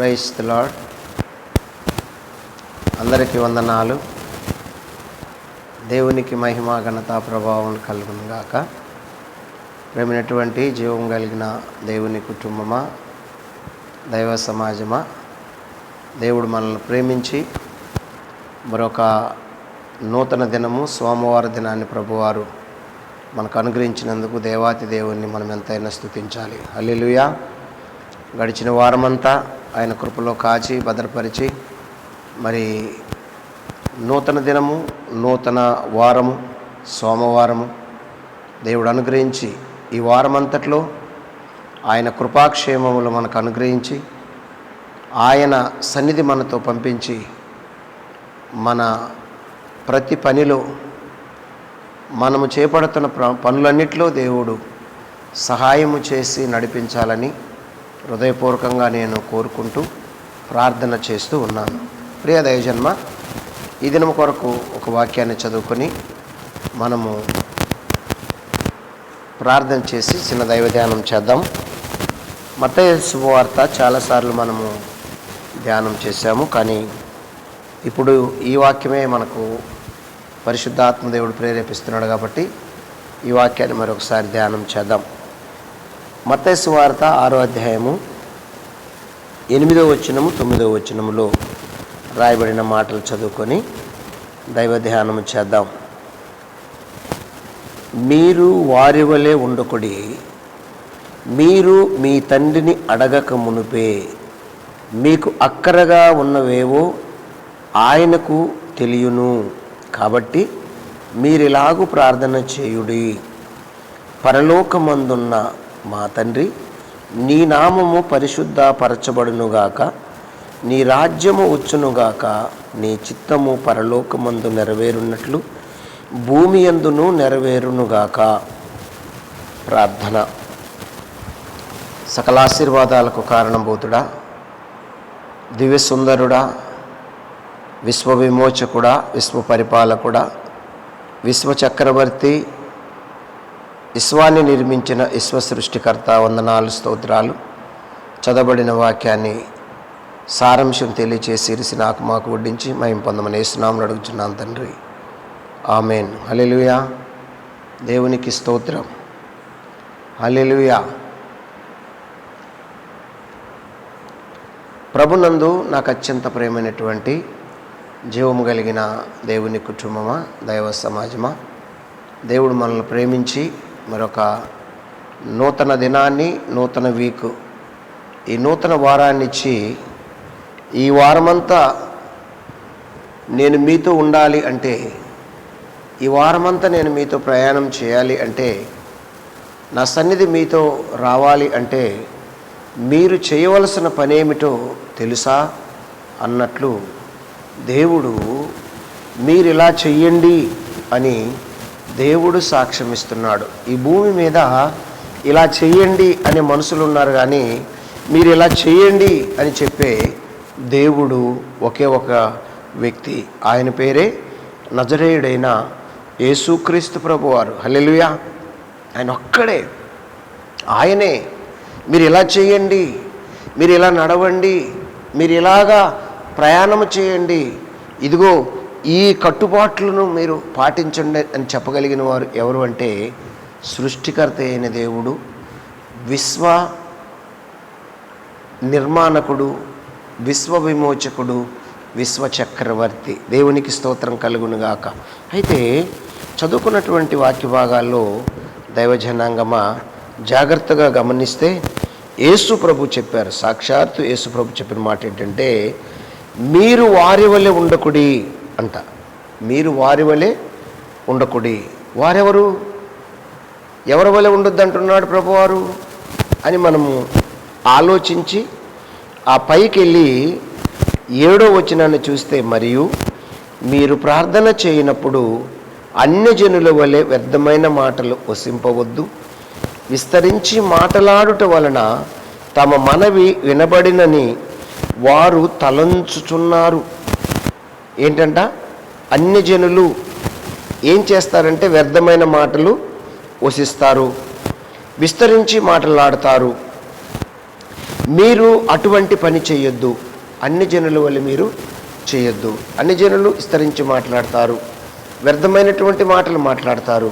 Price lord అందరికీ వందనాలు. దేవునికి మహిమ ఘనత ప్రభావం కలుగును గాక. ప్రేమైనటువంటి జీవం కలిగిన దేవుని కుటుంబమా దైవ సమాజమా దేవుడు మనల్ని ప్రేమించి మరొక నూతన దినము సోమవార దినాన్ని ప్రభువారు మనకు అనుగ్రహించినందుకు దేవాతి దేవుణ్ణి మనం ఎంతైనా స్థుతించాలి అల్లెలుయా గడిచిన వారమంతా ఆయన కృపలో కాచి భద్రపరిచి మరి నూతన దినము నూతన వారము సోమవారము దేవుడు అనుగ్రహించి ఈ వారమంతట్లో ఆయన కృపాక్షేమములు మనకు అనుగ్రహించి ఆయన సన్నిధి మనతో పంపించి మన ప్రతి పనిలో మనము చేపడుతున్న ప్ర- పనులన్నిటిలో దేవుడు సహాయము చేసి నడిపించాలని హృదయపూర్వకంగా నేను కోరుకుంటూ ప్రార్థన చేస్తూ ఉన్నాను. ప్రియ దైవజన్మ ఈ దినం కొరకు ఒక వాక్యాన్ని చదువుకొని మనము ప్రార్థన చేసి చిన్న దైవ ధ్యానం చేద్దాం. మత శుభవార్త చాలాసార్లు మనము ధ్యానం చేశాము కానీ ఇప్పుడు ఈ వాక్యమే మనకు పరిశుద్ధాత్మ దేవుడు ప్రేరేపిస్తున్నాడు కాబట్టి ఈ వాక్యాన్ని మరొకసారి ధ్యానం చేద్దాం. మత్తయి వార్త ఆరో అధ్యాయము ఎనిమిదో వచనము తొమ్మిదో వచనములో రాయబడిన మాటలు చదువుకొని దైవ ధ్యానము చేద్దాం. మీరు వారి వలె ఉండకుడి మీరు మీ తండ్రిని అడగక మునుపే మీకు అక్కరగా ఉన్నవేవో ఆయనకు తెలియను. కాబట్టి మీరిలాగు ప్రార్థన చేయుడి. పరలోకమందున్న మా తండ్రి నీ నామము పరిశుద్ధపరచబడునుగాక నీ రాజ్యము వచ్చునుగాక నీ చిత్తము పరలోకమందు నెరవేరున్నట్లు భూమి ఎందును నెరవేరునుగాక. ప్రార్థన. సకలాశీర్వాదాలకు కారణభూతుడా దివ్య సుందరుడా విశ్వ విశ్వచక్రవర్తి విశ్వ పరిపాలకుడా విశ్వ చక్రవర్తి విశ్వాన్ని నిర్మించిన విశ్వ సృష్టికర్త వందనాలు స్తోత్రాలు. చదవబడిన వాక్యాన్ని సారాంశం తెలియచేసి ఇరిసి నాకు మాకు వడ్డించి మేము పొందమని వేస్తున్నామని అడుగుతున్నాను తండ్రి. ఆమెన్. హలెలుయా దేవునికి స్తోత్రం. హలెలుయా ప్రభునందు నాకు అత్యంత ప్రేమైనటువంటి జీవము కలిగిన దేవుని కుటుంబమా దైవ సమాజమా దేవుడు మనల్ని ప్రేమించి మరొక నూతన దినాన్ని నూతన వీకు. ఈ నూతన వారాన్ని ఇచ్చి ఈ వారమంతా నేను మీతో ఉండాలి అంటే ఈ వారమంతా నేను మీతో ప్రయాణం చేయాలి అంటే నా సన్నిధి మీతో రావాలి అంటే మీరు చేయవలసిన పనేమిటో తెలుసా అన్నట్లు దేవుడు మీరు ఇలా చెయ్యండి అని దేవుడు సాక్ష్యమిస్తున్నాడు. ఈ భూమి మీద ఇలా చేయండి అనే మనుషులు ఉన్నారు కానీ మీరు ఇలా చేయండి అని చెప్పే దేవుడు ఒకే ఒక వ్యక్తి. ఆయన పేరే నజరేయుడైన యేసుక్రీస్తు ప్రభువారు. హలెలుయా ఆయన ఒక్కడే. ఆయనే. మీరు ఇలా చేయండి. మీరు ఇలా నడవండి. మీరు ఇలాగా ప్రయాణం చేయండి. ఇదిగో ఈ కట్టుబాట్లను మీరు పాటించండి అని చెప్పగలిగిన వారు ఎవరు అంటే సృష్టికర్త అయిన దేవుడు విశ్వ నిర్మాణకుడు విశ్వ విమోచకుడు విశ్వ చక్రవర్తి. దేవునికి స్తోత్రం కలుగునుగాక అయితే చదువుకున్నటువంటి వాక్య భాగాల్లో దైవజనాంగమా జాగ్రత్తగా గమనిస్తే యేసు ప్రభు చెప్పారు. సాక్షాత్తు యేసు ప్రభు చెప్పిన మాట ఏంటంటే మీరు వారి వలె ఉండకుడి. అంట. మీరు వారి వలె ఉండకుడి. వారెవరు? ఎవరి వలె ఉండొద్దు అంటున్నాడు ప్రభువారు? అని మనము ఆలోచించి ఆ పైకి వెళ్ళి ఏడో వచనాన్ని చూస్తే మరియు మీరు ప్రార్థన చేయనప్పుడు అన్యజనుల వలె వ్యర్థమైన మాటలు వసింపవద్దు విస్తరించి మాటలాడుట వలన తమ మనవి వినబడినని వారు తలంచుచున్నారు. ఏంటంట? అన్యజనులు ఏం చేస్తారంటే వ్యర్థమైన మాటలు వసిస్తారు విస్తరించి మాట్లాడతారు. మీరు అటువంటి పని చేయొద్దు. అన్ని జనుల వల్ల మీరు చేయొద్దు. అన్ని జనులు విస్తరించి మాట్లాడతారు వ్యర్థమైనటువంటి మాటలు మాట్లాడతారు.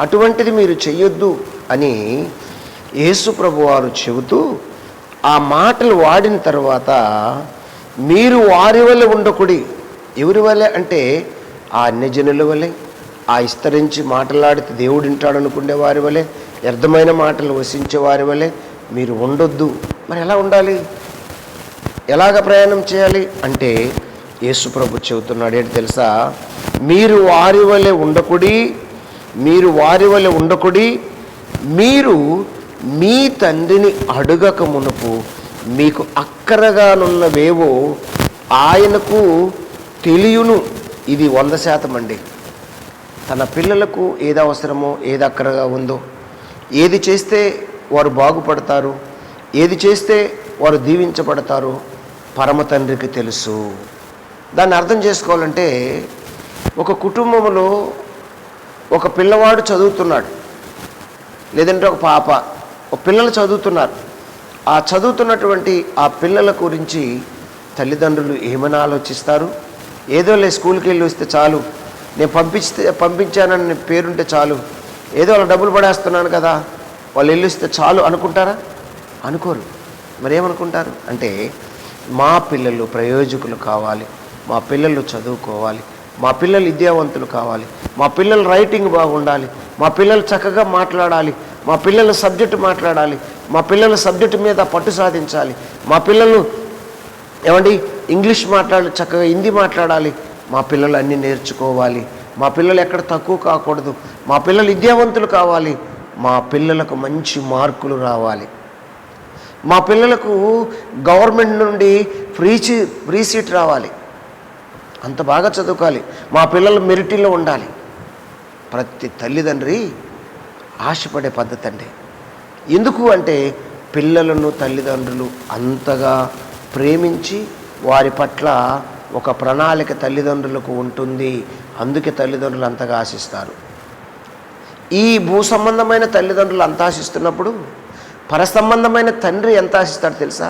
అటువంటిది మీరు చెయ్యొద్దు అని యేసు ప్రభు వారు చెబుతూ ఆ మాటలు వాడిన తర్వాత మీరు వారి వల్ల ఉండకుడి. ఎవరి వల్లే? అంటే ఆ అన్యజనుల వలె ఆ విస్తరించి మాట్లాడితే దేవుడు వింటాడు అనుకునే వారి వలె వ్యర్థమైన మాటలు వసించే వారి వలె మీరు ఉండొద్దు. మరి ఎలా ఉండాలి? ఎలాగ ప్రయాణం చేయాలి? అంటే యేసుప్రభు చెబుతున్నాడు ఏంటి తెలుసా? మీరు వారి వలె ఉండకుడి మీరు వారి వలె ఉండకుడి మీరు మీ తండ్రిని అడుగక మునుపు మీకు అక్కరగానున్నవేవో ఆయనకు తెలియను ఇది వంద శాతం అండి. తన పిల్లలకు ఏది అవసరమో ఏది అక్కరగా ఉందో ఏది చేస్తే వారు బాగుపడతారు ఏది చేస్తే వారు దీవించబడతారు పరమ తండ్రికి తెలుసు. దాన్ని అర్థం చేసుకోవాలంటే ఒక కుటుంబంలో ఒక పిల్లవాడు చదువుతున్నాడు లేదంటే ఒక పాప ఒక పిల్లలు చదువుతున్నారు. ఆ చదువుతున్నటువంటి ఆ పిల్లల గురించి తల్లిదండ్రులు ఏమని ఆలోచిస్తారు? ఏదో లే స్కూల్కి వెళ్ళి వస్తే చాలు. నేను పంపిస్తే పంపించానని పేరుంటే చాలు. ఏదో వాళ్ళ డబ్బులు పడేస్తున్నాను కదా. వాళ్ళు వెళ్ళిస్తే చాలు అనుకుంటారా? అనుకోరు. మరి ఏమనుకుంటారు అంటే మా పిల్లలు ప్రయోజకులు కావాలి. మా పిల్లలు చదువుకోవాలి. మా పిల్లలు విద్యావంతులు కావాలి. మా పిల్లలు రైటింగ్ బాగుండాలి. మా పిల్లలు చక్కగా మాట్లాడాలి. మా పిల్లలు సబ్జెక్టు మాట్లాడాలి. మా పిల్లల సబ్జెక్టు మీద పట్టు సాధించాలి. మా పిల్లలు ఏమండి? ఇంగ్లీష్ మాట్లాడాలి చక్కగా హిందీ మాట్లాడాలి. మా పిల్లలు అన్నీ నేర్చుకోవాలి. మా పిల్లలు ఎక్కడ తక్కువ కాకూడదు. మా పిల్లలు విద్యావంతులు కావాలి. మా పిల్లలకు మంచి మార్కులు రావాలి. మా పిల్లలకు గవర్నమెంట్ నుండి ఫ్రీ సీ ఫ్రీ సీట్ రావాలి. అంత బాగా చదువుకోవాలి. మా పిల్లలు మెరిటీలో ఉండాలి. ప్రతి తల్లిదండ్రి ఆశపడే పద్ధతి అండి. ఎందుకు అంటే పిల్లలను తల్లిదండ్రులు అంతగా ప్రేమించి వారి పట్ల ఒక ప్రణాళిక తల్లిదండ్రులకు ఉంటుంది. అందుకే తల్లిదండ్రులు అంతగా ఆశిస్తారు. ఈ భూ సంబంధమైన తల్లిదండ్రులు అంత ఆశిస్తున్నప్పుడు పరసంబంధమైన తండ్రి ఎంత ఆశిస్తాడు తెలుసా?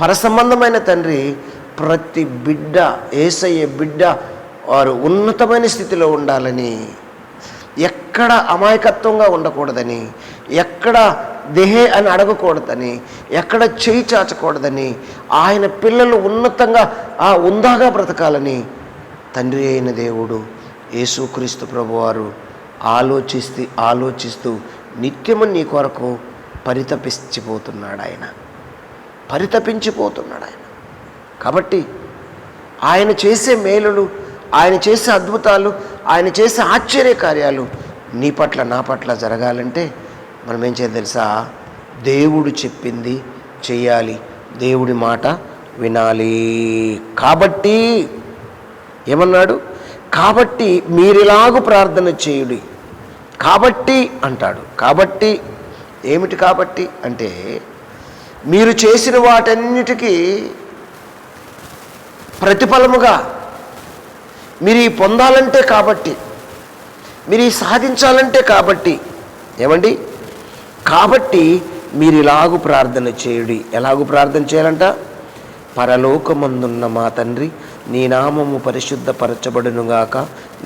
పరసంబంధమైన తండ్రి ప్రతి బిడ్డ ఏసయ్యే బిడ్డ వారు ఉన్నతమైన స్థితిలో ఉండాలని ఎక్కడ అమాయకత్వంగా ఉండకూడదని ఎక్కడ దేహే అని అడగకూడదని ఎక్కడ చేయి చాచకూడదని ఆయన పిల్లలు ఉన్నతంగా ఆ ఉందాగా బ్రతకాలని తండ్రి అయిన దేవుడు యేసుక్రీస్తు ప్రభువారు ఆలోచిస్తూ ఆలోచిస్తూ నిత్యము నీ కొరకు పరితపించిపోతున్నాడు ఆయన పరితపించిపోతున్నాడు ఆయన కాబట్టి ఆయన చేసే మేలులు ఆయన చేసే అద్భుతాలు ఆయన చేసే ఆశ్చర్య కార్యాలు నీ పట్ల నా పట్ల జరగాలంటే మనం ఏం చేయాలి తెలుసా? దేవుడు చెప్పింది చేయాలి. దేవుడి మాట వినాలి. కాబట్టి ఏమన్నాడు? కాబట్టి మీరిలాగు ప్రార్థన చేయుడి. కాబట్టి అంటాడు. కాబట్టి ఏమిటి కాబట్టి అంటే మీరు చేసిన వాటన్నిటికీ ప్రతిఫలముగా మీరు ఈ పొందాలంటే కాబట్టి మీరు ఈ సాధించాలంటే కాబట్టి ఏమండి? కాబట్టి మీరు ఇలాగు ప్రార్థన చేయుడి. ఎలాగు ప్రార్థన చేయాలంట? పరలోకమందున్న మా తండ్రి నీ నామము పరిశుద్ధపరచబడునుగాక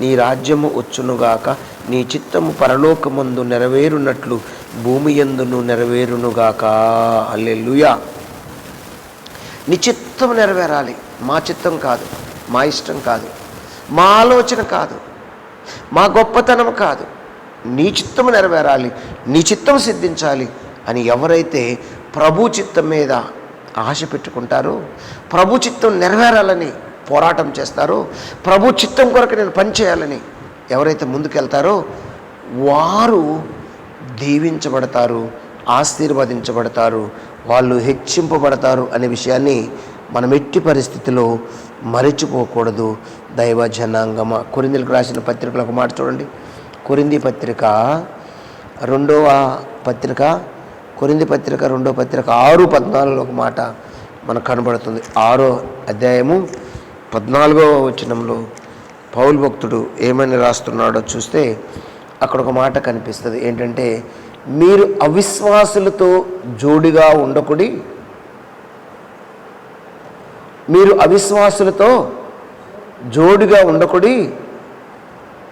నీ రాజ్యము వచ్చునుగాక నీ చిత్తము పరలోకమందు నెరవేరునట్లు భూమి ఎందును నెరవేరునుగాక. అల్లెలుయా నీ చిత్తం నెరవేరాలి. మా చిత్తం కాదు మా ఇష్టం కాదు మా ఆలోచన కాదు మా గొప్పతనం కాదు నీ చిత్తం నెరవేరాలి నీ చిత్తం సిద్ధించాలి అని ఎవరైతే ప్రభు చిత్తం మీద ఆశ పెట్టుకుంటారో ప్రభు చిత్తం నెరవేరాలని పోరాటం చేస్తారో ప్రభు చిత్తం కొరకు నేను పనిచేయాలని ఎవరైతే ముందుకెళ్తారో వారు దీవించబడతారు ఆశీర్వదించబడతారు వాళ్ళు హెచ్చింపబడతారు అనే విషయాన్ని మనం ఎట్టి పరిస్థితిలో మరచిపోకూడదు. దైవ జనాంగమ కొరిందులకు రాసిన పత్రికలు ఒక మాట చూడండి. కొరింది పత్రిక రెండవ పత్రిక కొరింది పత్రిక రెండో పత్రిక ఆరు పద్నాలుగులో ఒక మాట మనకు కనబడుతుంది. ఆరో అధ్యాయము పద్నాలుగవ వచనంలో పౌల్ భక్తుడు ఏమని రాస్తున్నాడో చూస్తే అక్కడ ఒక మాట కనిపిస్తుంది. ఏంటంటే మీరు అవిశ్వాసులతో జోడిగా ఉండకుడి మీరు అవిశ్వాసులతో జోడిగా ఉండకుడి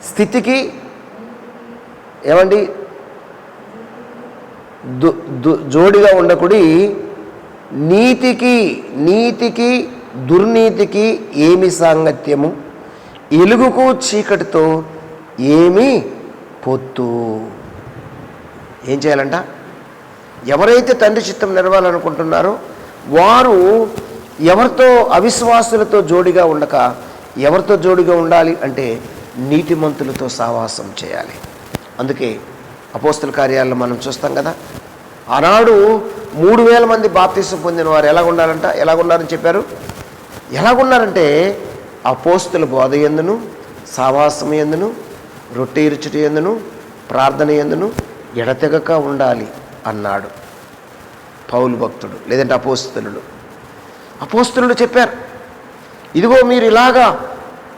స్థితికి ఏమండి? దు దు జోడిగా ఉండకుడి నీతికి నీతికి దుర్నీతికి ఏమి సాంగత్యము? ఎలుగుకు చీకటితో ఏమి పొత్తు? ఏం చేయాలంట? ఎవరైతే తండ్రి చిత్తం నెరవాలనుకుంటున్నారో వారు ఎవరితో అవిశ్వాసులతో జోడిగా ఉండక ఎవరితో జోడిగా ఉండాలి అంటే నీతిమంతులతో సావాసం చేయాలి. అందుకే అపోస్తుల కార్యాలను మనం చూస్తాం కదా. ఆనాడు మూడు వేల మంది బాప్తీసం పొందిన వారు ఎలాగున్నారంట? ఎలాగున్నారని చెప్పారు? ఎలాగున్నారంటే అపోస్తుల బోధ ఎందును సావాసం ఎందును రొట్టె ఇరుచుట ఎందును ప్రార్థన ఎందును ఎడతెగక ఉండాలి అన్నాడు పౌలు భక్తుడు లేదంటే అపోస్తులు అపోస్తులు చెప్పారు ఇదిగో మీరు ఇలాగా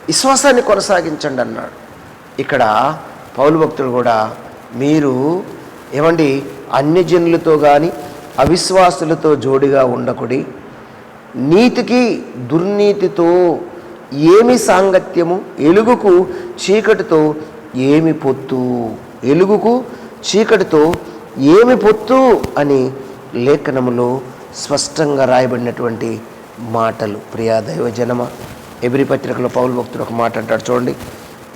విశ్వాసాన్ని కొనసాగించండి అన్నాడు. ఇక్కడ పౌలు భక్తుడు కూడా మీరు ఏమండి అన్యజనులతో కానీ అవిశ్వాసులతో జోడిగా ఉండకుడి. నీతికి దుర్నీతితో ఏమి సాంగత్యము? ఎలుగుకు చీకటితో ఏమి పొత్తు? ఎలుగుకు చీకటితో ఏమి పొత్తు? అని లేఖనములో స్పష్టంగా రాయబడినటువంటి మాటలు. ప్రియా దైవజనమ జనమ ఎబ్రి పత్రికలో పౌలు భక్తుడు ఒక మాట అంటాడు. చూడండి.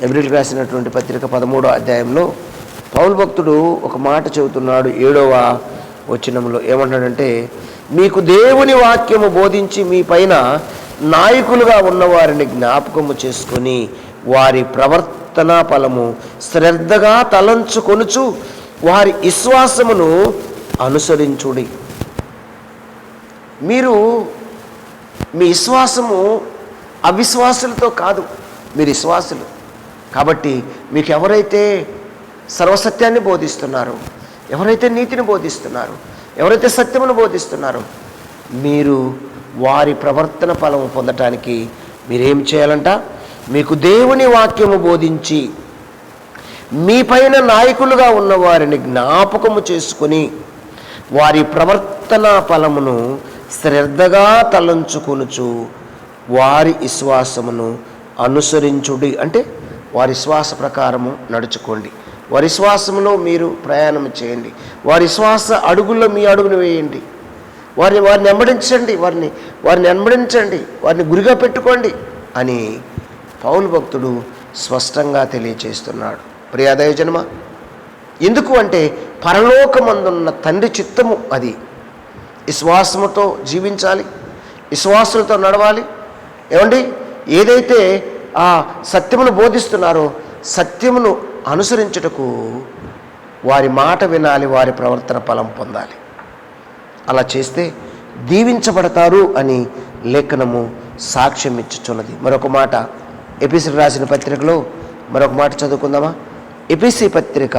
ఎబ్రిల్ రాసినటువంటి పత్రిక పదమూడో అధ్యాయంలో పౌలు భక్తుడు ఒక మాట చెబుతున్నాడు ఏడవ వచనంలో. ఏమంటాడంటే మీకు దేవుని వాక్యము బోధించి మీ పైన నాయకులుగా ఉన్నవారిని జ్ఞాపకము చేసుకొని వారి ప్రవర్తన ఫలము శ్రద్ధగా తలంచుకొనుచు వారి విశ్వాసమును అనుసరించుడి. మీరు మీ విశ్వాసము అవిశ్వాసులతో కాదు మీరు విశ్వాసులు. కాబట్టి మీకు ఎవరైతే సర్వసత్యాన్ని బోధిస్తున్నారో ఎవరైతే నీతిని బోధిస్తున్నారు ఎవరైతే సత్యమును బోధిస్తున్నారో మీరు వారి ప్రవర్తన ఫలము పొందటానికి మీరేం చేయాలంట? మీకు దేవుని వాక్యము బోధించి మీ పైన నాయకులుగా ఉన్న వారిని జ్ఞాపకము చేసుకుని వారి ప్రవర్తన ఫలమును శ్రద్ధగా తలంచుకొనుచు వారి విశ్వాసమును అనుసరించుడి. అంటే వారి శ్వాస ప్రకారము నడుచుకోండి. వారి విశ్వాసంలో మీరు ప్రయాణం చేయండి. వారి శ్వాస అడుగుల్లో మీ అడుగును వేయండి. వారిని వారిని వెంబడించండి. వారిని వారిని వెంబడించండి. వారిని గురిగా పెట్టుకోండి అని పౌలు భక్తుడు స్పష్టంగా తెలియచేస్తున్నాడు. ప్రియాదయ జన్మ ఎందుకు అంటే పరలోకమందున్న తండ్రి చిత్తము అది. విశ్వాసముతో జీవించాలి. విశ్వాసులతో నడవాలి. ఏమండి? ఏదైతే ఆ సత్యమును బోధిస్తున్నారో. సత్యమును అనుసరించుటకు వారి మాట వినాలి వారి ప్రవర్తన ఫలం పొందాలి. అలా చేస్తే దీవించబడతారు అని లేఖనము సాక్ష్యం ఇచ్చుచున్నది మరొక మాట ఎపిసి రాసిన పత్రికలో మరొక మాట చదువుకుందామా? ఎపిసి పత్రిక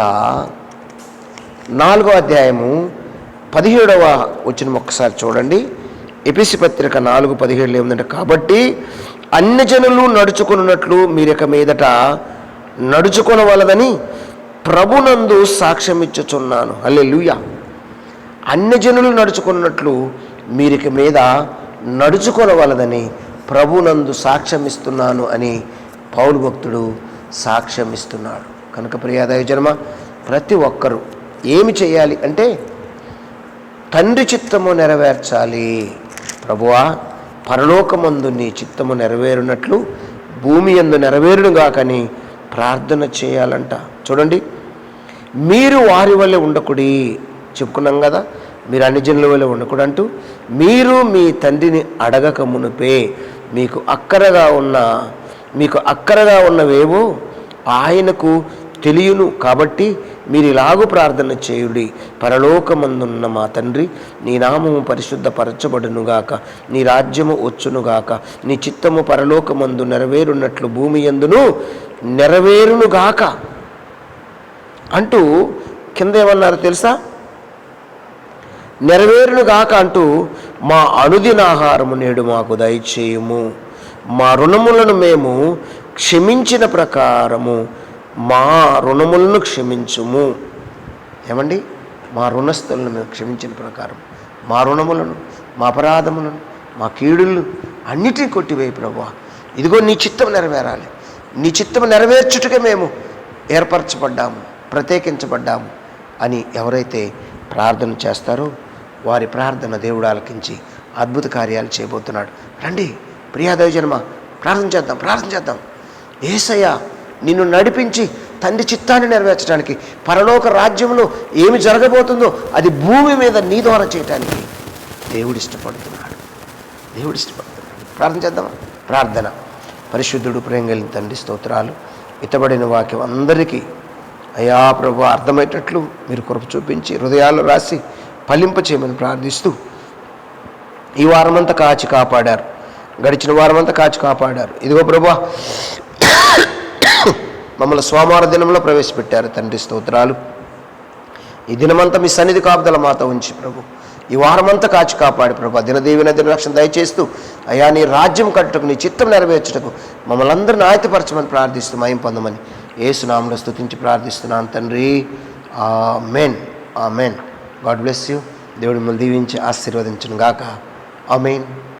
నాలుగో అధ్యాయము పదిహేడవ వచ్చిన ఒక్కసారి చూడండి. ఎపిసి పత్రిక నాలుగు పదిహేడులో ఏముందంటే కాబట్టి అన్ని జనులు నడుచుకున్నట్లు మీరిక మీదట నడుచుకొనవలదని ప్రభునందు సాక్ష్యం ఇచ్చుచున్నాను అల్లే అన్ని జనులు నడుచుకున్నట్లు మీరిక మీద నడుచుకొనవలదని ప్రభునందు సాక్ష్యం ఇస్తున్నాను అని పౌలు భక్తుడు సాక్ష్యం ఇస్తున్నాడు కనుక ప్రియాదాయ జన్మ ప్రతి ఒక్కరూ ఏమి చేయాలి అంటే తండ్రి చిత్తము నెరవేర్చాలి. ప్రభువా పరలోకమందు నీ చిత్తము నెరవేరునట్లు భూమి ఎందు నెరవేరునుగాకని ప్రార్థన చేయాలంట. చూడండి మీరు వారి వల్లే ఉండకుడి చెప్పుకున్నాం కదా మీరు అన్ని జనుల వల్లే ఉండకూడదు అంటూ మీరు మీ తండ్రిని అడగక మునుపే మీకు అక్కరగా ఉన్న మీకు అక్కరగా ఉన్నవేవో ఆయనకు తెలియను కాబట్టి మీరు ఇలాగు ప్రార్థన చేయుడి. పరలోకమందున్న మా తండ్రి నీ నామము పరిశుద్ధపరచబడునుగాక నీ రాజ్యము వచ్చునుగాక నీ చిత్తము పరలోకమందు నెరవేరున్నట్లు భూమి ఎందును నెరవేరునుగాక. అంటూ కింద ఏమన్నారు తెలుసా? నెరవేరునుగాక అంటూ మా అనుదినాహారము నేడు మాకు దయచేయము. మా రుణములను మేము క్షమించిన ప్రకారము మా రుణములను క్షమించుము. ఏమండి? మా రుణస్థులను మేము క్షమించిన ప్రకారం మా రుణములను మా అపరాధములను మా కీడులు అన్నిటినీ కొట్టివేయి ప్రభు ఇదిగో నీ చిత్తం నెరవేరాలి. నీ చిత్తం నెరవేర్చుటకే మేము ఏర్పరచబడ్డాము ప్రత్యేకించబడ్డాము అని ఎవరైతే ప్రార్థన చేస్తారో వారి ప్రార్థన దేవుడు ఆలకించి అద్భుత కార్యాలు చేయబోతున్నాడు. రండి ప్రియాదయోజనమ ప్రార్థన చేద్దాం ప్రార్థన చేద్దాం. ఏసయ్య నిన్ను నడిపించి తండ్రి చిత్తాన్ని నెరవేర్చడానికి పరలోక రాజ్యంలో ఏమి జరగబోతుందో అది భూమి మీద నీ ద్వారా చేయటానికి దేవుడు ఇష్టపడుతున్నాడు. దేవుడు ఇష్టపడుతున్నాడు. ప్రార్థన చేద్దామా? ప్రార్థన. పరిశుద్ధుడు ప్రేమ తండ్రి స్తోత్రాలు. ఇతబడిన వాక్యం అందరికీ అయా ప్రభు అర్థమయ్యేటట్లు మీరు కృప చూపించి హృదయాలు రాసి ఫలింప చేయమని ప్రార్థిస్తూ ఈ వారమంతా కాచి కాపాడారు. గడిచిన వారమంతా కాచి కాపాడారు. ఇదిగో ప్రభా మమ్మల్ని సోమవార దినంలో ప్రవేశపెట్టారు తండ్రి స్తోత్రాలు. ఈ దినమంతా మీ సన్నిధి కాపుదల మాత ఉంచి ప్రభు. ఈ వారమంతా కాచి కాపాడి ప్రభు. దినదీవిన దినరక్షణ దయచేస్తూ అయా నీ రాజ్యం కట్టుకు నీ చిత్తం నెరవేర్చుటకు మమ్మల్ని అందరిని ఆయతపరచమని ప్రార్థిస్తూ మయం పొందమని ఏసునామంలో స్థుతించి ప్రార్థిస్తున్నాను తండ్రి. ఆ మెయిన్ ఆ మెన్ గాడ్ బ్లెస్ యూ. దేవుడు మిమ్మల్ని దీవించి ఆశీర్వదించను గాక ఆ మెయిన్